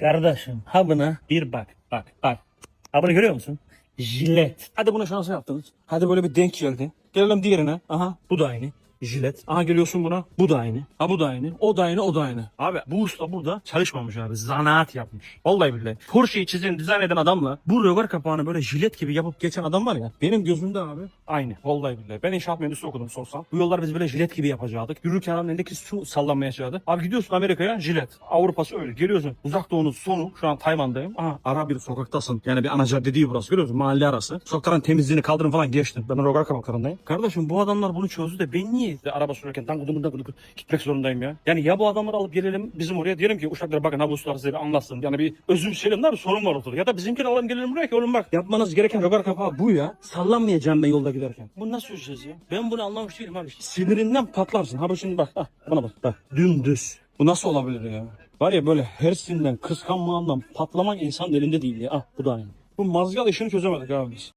Kardeşim ha buna bir bak bak bak. Ha bunu görüyor musun? Jilet. Hadi buna şansı yaptınız. Hadi böyle bir denk geldi. Gelelim diğerine. Aha bu da aynı. Jilet. Aha geliyorsun buna. Bu da aynı. Ha bu da aynı. O da aynı. O da aynı. Abi bu usta burada çalışmamış abi. Zanaat yapmış. Vallahi billahi. Porsche'yi çizen, dizayn eden adamla bu röver kapağını böyle jilet gibi yapıp geçen adam var ya. Benim gözümde abi aynı. Vallahi billahi. Ben inşaat mühendisi okudum sorsam. Bu yollar biz böyle jilet gibi yapacaktık. Yürürken adamın elindeki su sallanmayacaktı. Abi gidiyorsun Amerika'ya jilet. Avrupa'sı öyle. Geliyorsun. Uzak doğunun sonu. Şu an Tayvan'dayım. Aha ara bir sokaktasın. Yani bir ana cadde değil burası. Görüyor musun? Mahalle arası. Sokakların temizliğini kaldırın falan geçtim. Ben rogar kabaklarındayım. Kardeşim bu adamlar bunu çözdü de ben niye de araba sürerken dan gıdım gıdım gıdım gitmek zorundayım ya? Yani ya bu adamları alıp gelelim bizim oraya diyelim ki uşaklara bakın ustalar size bir anlatsın. Yani bir özümseyelim bir sorun var ortada. Ya da bizimkini alalım gelelim buraya ki oğlum bak. Yapmanız gereken rogar kapağı bu ya. Sallanmayacağım ben yolda giderken. Bu nasıl süreceğiz ya? Ben bunu anlamış değilim abi. Sinirinden patlarsın. Ha bu şimdi bak. Ha, bana bak. Bak. Dümdüz. Bu nasıl olabilir ya? Var ya böyle hersinden, kıskanmağından patlamak insan elinde değil ya. Ah bu da aynı. Bu mazgal işini çözemedik abi biz.